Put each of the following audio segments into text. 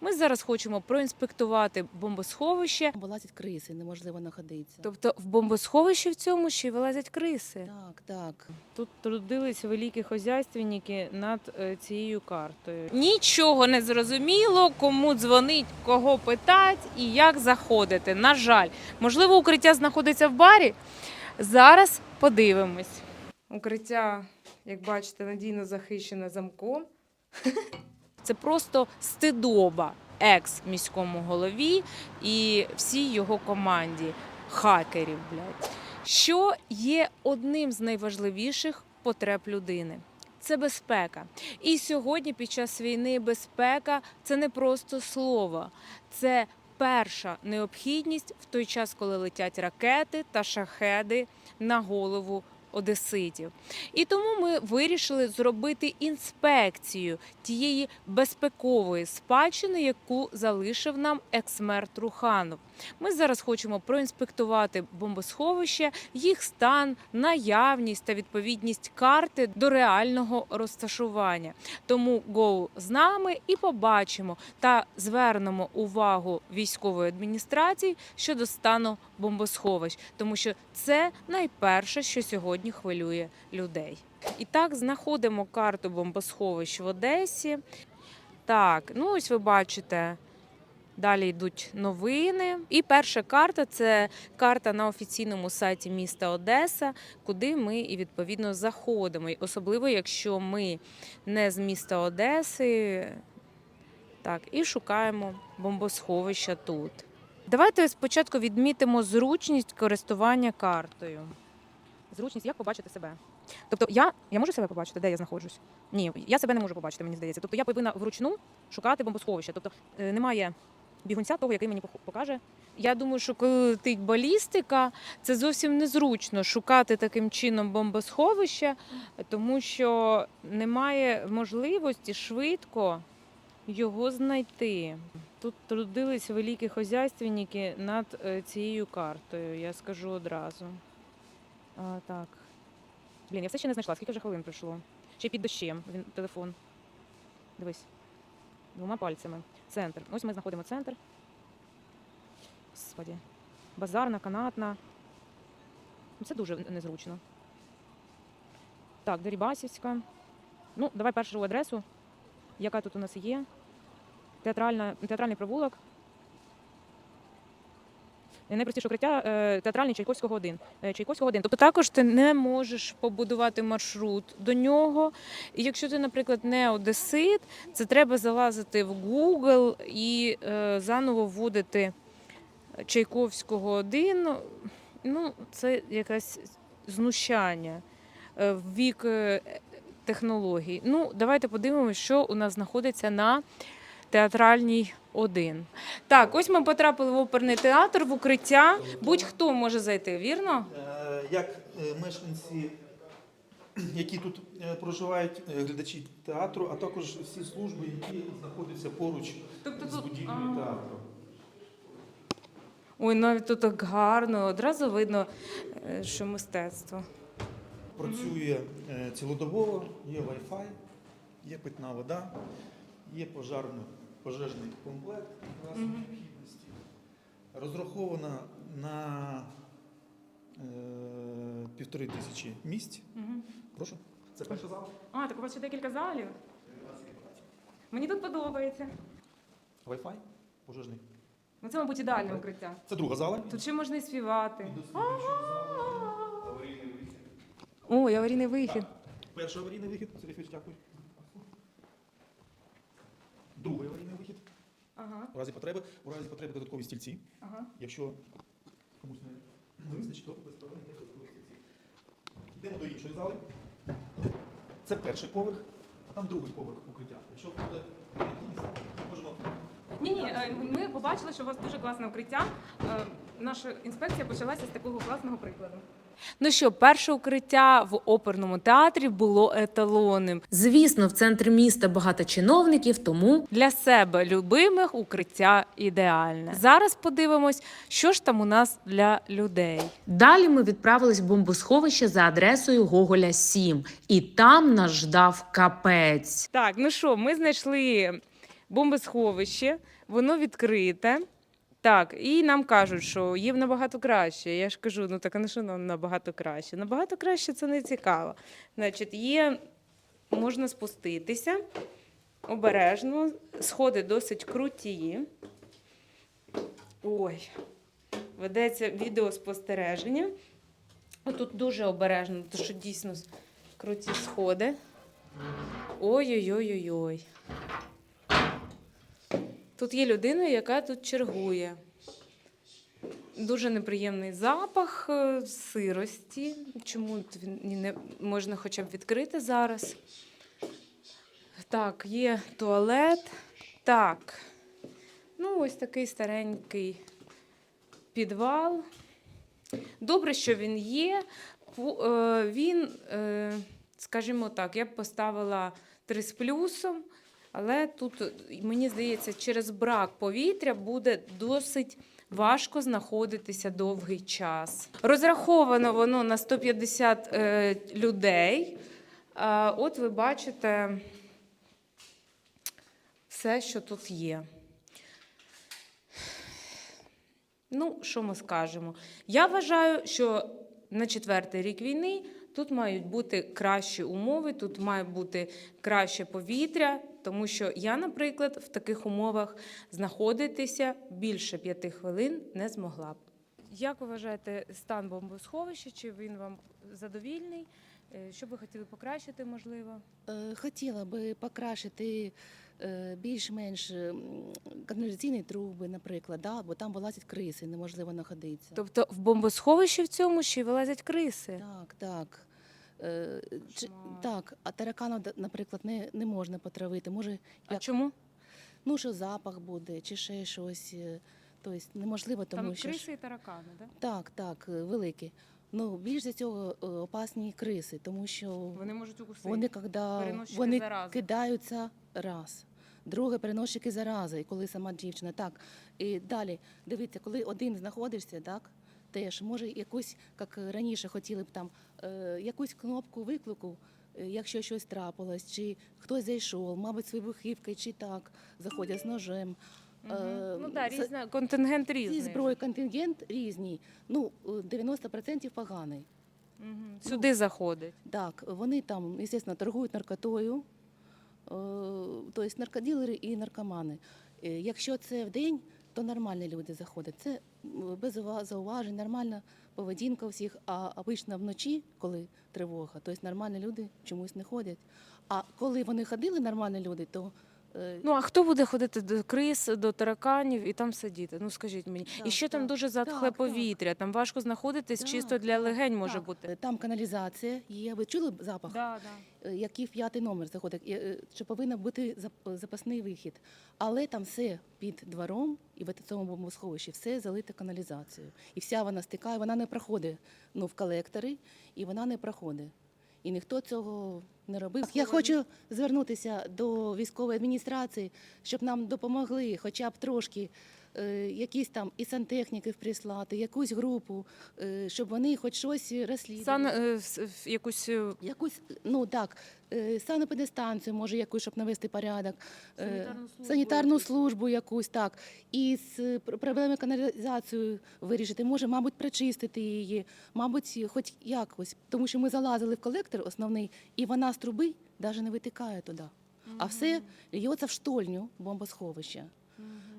Ми зараз хочемо проінспектувати бомбосховище. Вилазять криси, неможливо знаходитися. Тобто в бомбосховищі в цьому ще й вилазять криси. Так, так. Тут трудились великі хозяйственники над е, цією картою. Нічого не зрозуміло, кому дзвонить, кого питать і як заходити. На жаль, можливо, укриття знаходиться в барі. Зараз подивимось. Укриття, як бачите, надійно захищене замком. Це просто стидоба екс міському голові і всій його команді хакерів, блядь що є одним з найважливіших потреб людини. Це безпека. І сьогодні, під час війни, безпека це не просто слово, це перша необхідність в той час, коли летять ракети та шахеди на голову одеситів. І тому ми вирішили зробити інспекцію тієї безпекової спадщини, яку залишив нам ексмер Труханов. Ми зараз хочемо проінспектувати бомбосховище, їх стан, наявність та відповідність карти до реального розташування. Тому go з нами і побачимо та звернемо увагу військової адміністрації щодо стану бомбосховищ, тому що це найперше, що сьогодні хвилює людей. І так знаходимо карту бомбосховищ в Одесі. Так, ну ось ви бачите. Далі йдуть новини. І перша карта це карта на офіційному сайті міста Одеса, куди ми і відповідно заходимо. Особливо, якщо ми не з міста Одеси. Так, і шукаємо бомбосховища тут. Давайте спочатку відмітимо зручність користування картою. Зручність, як побачити себе? Тобто я, я можу себе побачити, де я знаходжусь? Ні, я себе не можу побачити, мені здається. Тобто я повинна вручну шукати бомбосховище. Тобто е, немає бігунця того, який мені покаже. Я думаю, що коли летить балістика, це зовсім незручно шукати таким чином бомбосховище, тому що немає можливості швидко його знайти. Тут трудились великі хозяйственники над е, цією картою, я скажу одразу. А, так. Блін, я все ще не знайшла. Скільки вже хвилин пройшло? Ще під дощем він телефон. Дивись. Двома пальцями. Центр. Ось ми знаходимо центр. Господі. Базарна, канатна. Це дуже незручно. Так, Дерібасівська. Ну, давай першу адресу, яка тут у нас є. Театральна, театральний провулок. Найпростіше укриття е, театральний Чайковського 1. Е, Чайковського 1. Тобто також ти не можеш побудувати маршрут до нього. І якщо ти, наприклад, не одесит, це треба залазити в Google і е, заново вводити Чайковського 1. Ну, це якесь знущання в вік технологій. Ну, давайте подивимося, що у нас знаходиться на театральній 1. Так, ось ми потрапили в оперний театр, в укриття. Будь-хто може зайти, вірно? Е, як е, мешканці, які тут е, проживають, глядачі театру, а також всі служби, які знаходяться поруч Тобто з будівлею ага. театру. Ой, навіть тут так гарно, одразу видно, що мистецтво. Працює цілодобово, є Wi-Fi, є питна вода, є пожарно пожежний комплект разом необхідності. Розрахована на е, півтори тисячі місць. Прошу. Це перша зала. А, так у вас ще декілька залів. Мені тут подобається. Wi-Fi, пожежний. Ну це, мабуть, ідеальне укриття. Це друга зала. Тут ще можна і співати. І досліджуюча аварійний вихід. Ой, аварійний вихід. Перший аварійний вихід, Сергій Федорович, дякую. Другий аварійний вихід. Ага, У разі потреби, у разі потреби додаткові стільці. ага. Якщо комусь не вистачить, то без проблем є додаткові стільці. Йдемо до іншої зали. Це перший поверх, а там другий поверх укриття. Якщо буде ми можемо Ні, ні, е, ми побачили, що у вас дуже класне укриття. Е, Наша інспекція почалася з такого класного прикладу. Ну що, перше укриття в оперному театрі було еталонним. Звісно, в центрі міста багато чиновників, тому для себе любимих укриття ідеальне. Зараз подивимось, що ж там у нас для людей. Далі ми відправились в бомбосховище за адресою Гоголя 7. І там нас ждав капець. Так, ну що, ми знайшли бомбосховище, воно відкрите. Так, і нам кажуть, що є набагато краще. Я ж кажу, ну так а на що нам набагато краще? Набагато краще це не цікаво. Значить, є, можна спуститися обережно, сходи досить круті. Ой, ведеться відеоспостереження. Тут дуже обережно, тому що дійсно круті сходи. Ой-ой-ой-ой-ой. Тут є людина, яка тут чергує. Дуже неприємний запах е, сирості. Чому не можна хоча б відкрити зараз? Так, є туалет. Так. Ну, ось такий старенький підвал. Добре, що він є. Е, Він, е, скажімо так, я б поставила 3 з плюсом, але тут, мені здається, через брак повітря буде досить важко знаходитися довгий час. Розраховано воно на 150 е, людей. От ви бачите все, що тут є. Ну, що ми скажемо? Я вважаю, що на четвертий рік війни тут мають бути кращі умови, тут має бути краще повітря, тому що я, наприклад, в таких умовах знаходитися більше п'яти хвилин не змогла б. Як ви вважаєте стан бомбосховища? Чи він вам задовільний? Е, Що би хотіли покращити, можливо? Е, Хотіла би покращити е, більш-менш каналізаційні труби, наприклад, да? бо там вилазять криси, неможливо знаходитися. Тобто в бомбосховищі в цьому ще й вилазять криси. Так, так. Е, чи- так, а тараканів, д- наприклад, не, не можна потравити. Може, А як, чому? ну, що запах буде, чи ще щось. е, Тобто неможливо, тому Там що. ж- криси і таракани, так? Так, так, е, великі. Ну, більш за цього е, опасні криси, тому що Вони можуть укусити. вони, коли переносчики вони зарази. кидаються раз. Друге переносчики зарази, і коли сама дівчина. Так. І далі, дивіться, коли один знаходишся, так, теж може якусь, як раніше хотіли б там, е, якусь кнопку виклику, е, якщо щось трапилось, чи хтось зайшов, мабуть, з вибухівкою, чи так, заходять з ножем. Мгм. Е, Ну так, різна контингент Ці різний. зброї контингент різні. Ну, е, 90% поганий. Мгм. Сюди заходить. Так, вони там, звісно, торгують наркотою, е, тобто наркоділери і наркомани. Е, Якщо це в день, то нормальні люди заходять. Це без ува- зауважень, нормальна поведінка всіх. А обично вночі, коли тривога, тобто нормальні люди чомусь не ходять. А коли вони ходили, нормальні люди, то Ну а хто буде ходити до крис, до тараканів і там сидіти? Ну скажіть мені. і Так, ще там так, дуже затхле так, так. повітря, там важко знаходитись, Так, чисто для легень може так. бути. Е, Там каналізація є. Ви чули запах? Да, да. е, який в п'ятий номер заходить, е, е, що повинен бути зап- запасний вихід. Але там все під двором і в цьому бомбосховищі все залите каналізацією. І вся вона стикає, вона не проходить ну, в колектори, і вона не проходить. І ніхто цього не робив. Я хочу звернутися до військової адміністрації, щоб нам допомогли хоча б трошки. Е, Якісь там і сантехніків прислати, якусь групу, е, щоб вони хоч щось розслідували. Сан е, в- якусь е, Якусь, ну так, е, санепедистанцію, може, якусь, щоб навести порядок, е, Санітарну службу санітарну якусь. службу якусь, так. І з е, пр- проблеми каналізацією вирішити, може, мабуть, причистити її, мабуть, хоч якось. Тому що ми залазили в колектор основний, і вона з труби навіть не витикає туди. А все льється в штольню бомбосховища.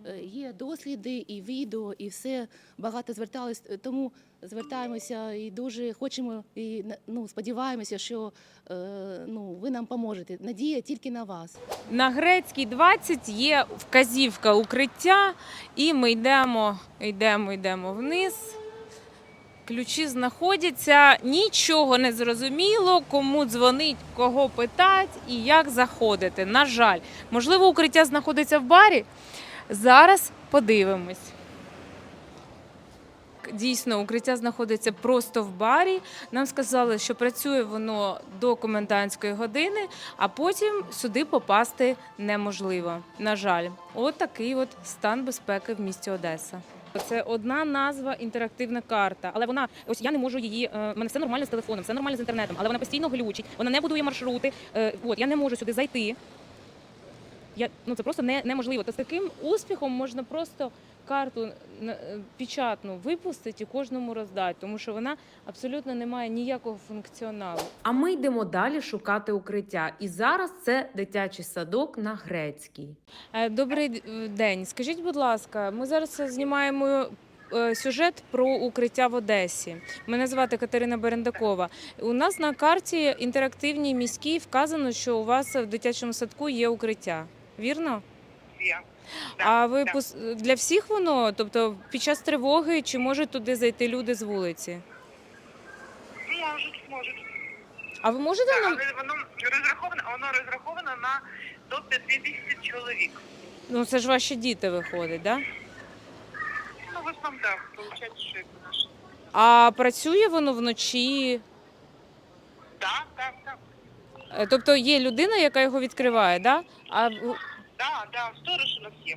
Е, Є досліди і відео, і все багато звертались. е, Тому звертаємося і дуже хочемо і ну, сподіваємося, що е, ну, ви нам поможете. Надія тільки на вас. На грецькій 20 є вказівка укриття, і ми йдемо, йдемо, йдемо вниз. Ключі знаходяться, нічого не зрозуміло, кому дзвонить, кого питать і як заходити. На жаль, можливо, укриття знаходиться в барі. Зараз подивимось. Дійсно, укриття знаходиться просто в барі. Нам сказали, що працює воно до комендантської години, а потім сюди попасти неможливо. На жаль, от такий от стан безпеки в місті Одеса. Це одна назва інтерактивна карта, але вона ось я не можу її. е, мене все нормально з телефоном, все нормально з інтернетом, але вона постійно глючить, вона не будує маршрути. е, От я не можу сюди зайти. Я ну це просто не, неможливо. То з таким успіхом можна просто карту е, печатну випустити і кожному роздати, тому що вона абсолютно не має ніякого функціоналу. А ми йдемо далі шукати укриття. І зараз це дитячий садок на грецькій. Е, Добрий е, день. Скажіть, будь ласка, ми зараз знімаємо. Сюжет про укриття в Одесі. Мене звати Катерина Берендакова. У нас на карті інтерактивній міській вказано, що у вас в дитячому садку є укриття. Вірно? Є. А ви да. пос- для всіх воно? Тобто під час тривоги чи можуть туди зайти люди з вулиці? Можуть, можуть. А ви можете нам але воно розраховано, воно розраховано на до 50 чоловік. ну це ж ваші діти виходить, да? Ну, в основному, так, виходить, що як наше. А працює воно вночі? Так, так, Тобто є людина, яка його відкриває, да? А да, да, сторож у нас є.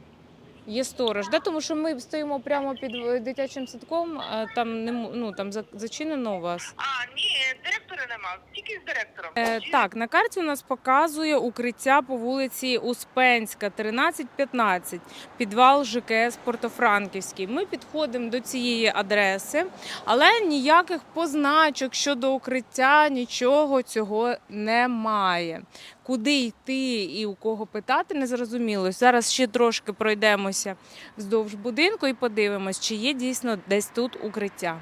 Є сторож, да? Тому що ми стоїмо прямо під е, дитячим садком, а там не м- ну там за- зачинено у вас. А, ні, директора нема, тільки з директором. Е, так, на карті у нас показує укриття по вулиці Успенська, 13-15, підвал ЖКС Портофранківський. Ми підходимо до цієї адреси, але ніяких позначок щодо укриття, нічого цього немає. Куди йти і у кого питати, не зрозуміло. Зараз ще трошки пройдемося вздовж будинку і подивимось, чи є дійсно десь тут укриття.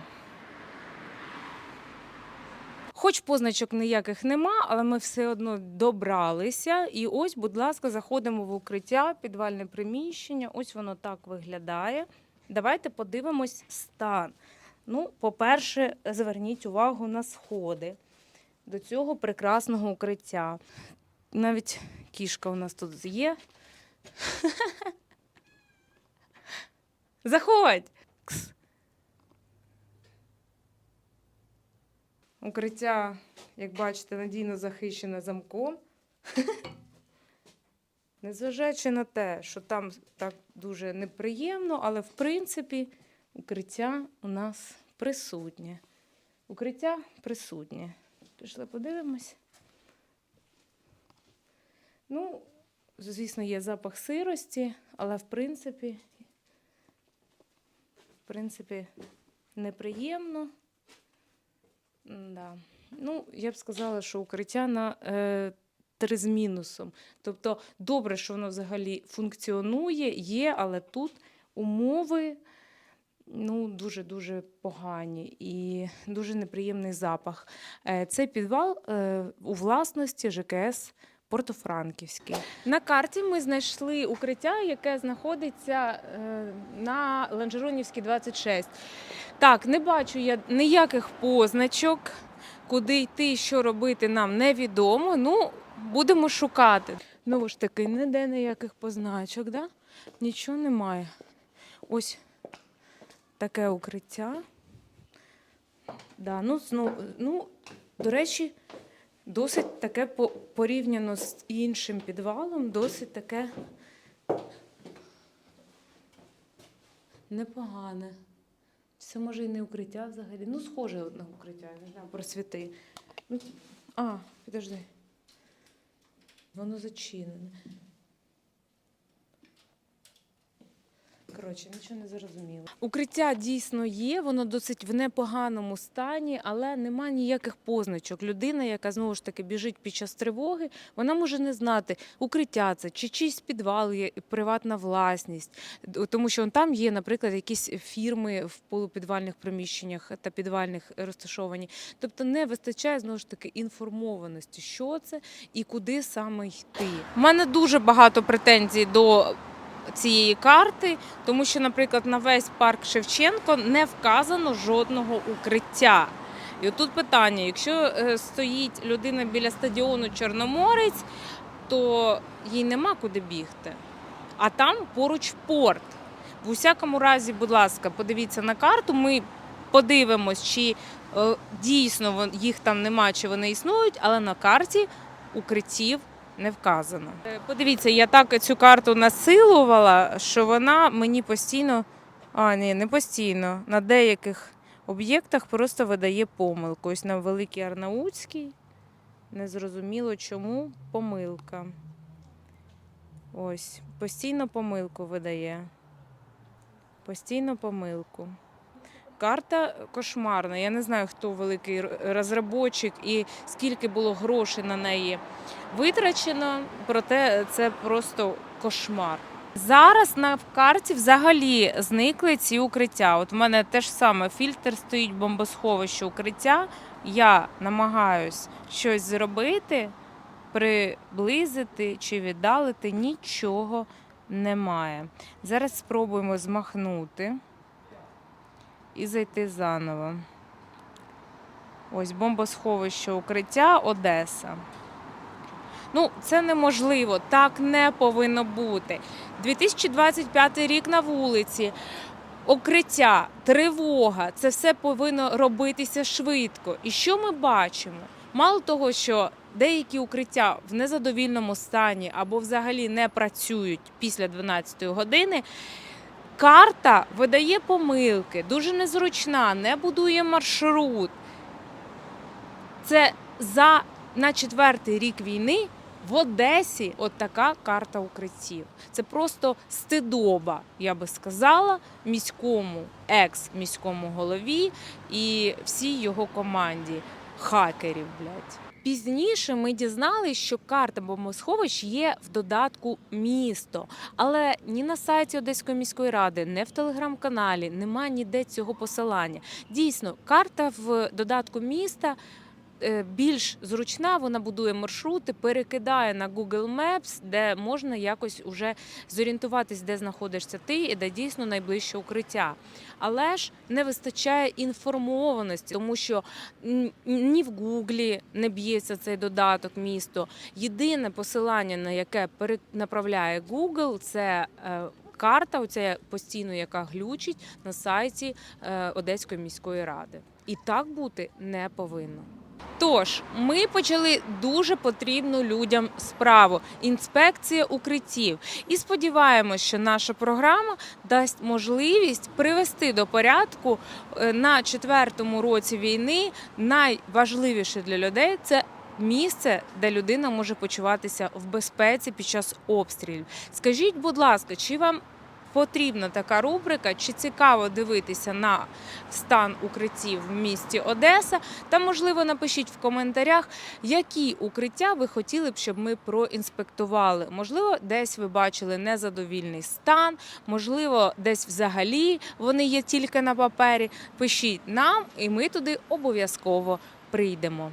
Хоч позначок ніяких нема, але ми все одно добралися. І ось, будь ласка, заходимо в укриття, підвальне приміщення. Ось воно так виглядає. Давайте подивимось стан. Ну, по-перше, зверніть увагу на сходи до цього прекрасного укриття. Навіть кішка у нас тут є. Заходь! Укриття, як бачите, надійно захищене замком. Незважаючи на те, що там так дуже неприємно, але в принципі укриття у нас присутнє. Укриття присутнє. Пішли подивимось. Ну, звісно, є запах сирості, але в принципі, в принципі, неприємно. Да. Ну, я б сказала, що укриття на е, три з мінусом. Тобто, добре, що воно взагалі функціонує, є, але тут умови ну, дуже-дуже погані і дуже неприємний запах. Е, цей підвал е, у власності ЖКС Портофранківський. На карті ми знайшли укриття, яке знаходиться е, на Ланжеронівській 26. Так, не бачу я ніяких позначок, куди йти, що робити, нам невідомо. Ну, будемо шукати. Знову ж таки, ніде ніяких позначок, да? нічого немає. Ось таке укриття. Да, ну, знову, ну, до речі, досить таке порівняно з іншим підвалом, досить таке непогане. Це може і не укриття взагалі. Ну, схоже на укриття, я не знаю, просвіти. Ну, а, підожди. Воно зачинене. Коротше, нічого не зрозуміло. Укриття дійсно є, воно досить в непоганому стані, але нема ніяких позначок. Людина, яка знову ж таки біжить під час тривоги, вона може не знати, укриття це чи чийсь підвал є приватна власність, тому що там є, наприклад, якісь фірми в полупідвальних приміщеннях та підвальних розташовані. Тобто не вистачає знову ж таки інформованості, що це і куди саме йти. У мене дуже багато претензій до цієї карти, тому що, наприклад, на весь парк Шевченко не вказано жодного укриття. І отут питання: якщо е, стоїть людина біля стадіону Чорноморець, то їй нема куди бігти. А там поруч порт. В усякому разі, будь ласка, подивіться на карту. Ми подивимось, чи е, дійсно їх там нема, чи вони існують, але на карті укриттів не вказано. Е, Подивіться, я так цю карту насилувала, що вона мені постійно, а ні, не постійно, на деяких об'єктах просто видає помилку. Ось на Великій Арнаутській. Незрозуміло чому помилка. Ось, постійно помилку видає. Постійно помилку. Карта кошмарна. Я не знаю, хто великий розробочик і скільки було грошей на неї витрачено, проте це просто кошмар. Зараз на карті взагалі зникли ці укриття. От в мене теж саме фільтр стоїть бомбосховище укриття. Я намагаюсь щось зробити, приблизити чи віддалити нічого немає. Зараз спробуємо змахнути і зайти заново. Ось бомбосховище укриття Одеса. Ну, це неможливо, так не повинно бути. 2025 рік на вулиці, укриття, тривога це все повинно робитися швидко. І що ми бачимо? Мало того, що деякі укриття в незадовільному стані або взагалі не працюють після 12 години. Карта видає помилки, дуже незручна, не будує маршрут. Це за на четвертий рік війни в Одесі от така карта укриттів. Це просто стидоба, я би сказала, міському, екс-міському голові і всій його команді хакерів, блядь. Пізніше ми дізналися, що карта бомбосховищ є в додатку місто, але ні на сайті Одеської міської ради, ні в телеграм-каналі немає ніде цього посилання. Дійсно, карта в додатку міста більш зручна, вона будує маршрути, перекидає на Google Maps, де можна якось уже зорієнтуватись, де знаходишся ти і де дійсно найближче укриття. Але ж не вистачає інформованості, тому що ні в Гуглі не б'ється цей додаток місто. Єдине посилання, на яке перенаправляє Google, це е, карта, оця постійно, яка глючить на сайті е, Одеської міської ради. І так бути не повинно. Тож ми почали дуже потрібну людям справу інспекція укриттів. І сподіваємось, що наша програма дасть можливість привести до порядку е, на четвертому році війни. Найважливіше для людей це. Місце, де людина може почуватися в безпеці під час обстрілів. Скажіть, будь ласка, чи вам потрібна така рубрика, чи цікаво дивитися на стан укриттів в місті Одеса? Та, можливо, напишіть в коментарях, які укриття ви хотіли б, щоб ми проінспектували. Можливо, десь ви бачили незадовільний стан, можливо, десь взагалі вони є тільки на папері. Пишіть нам, і ми туди обов'язково прийдемо.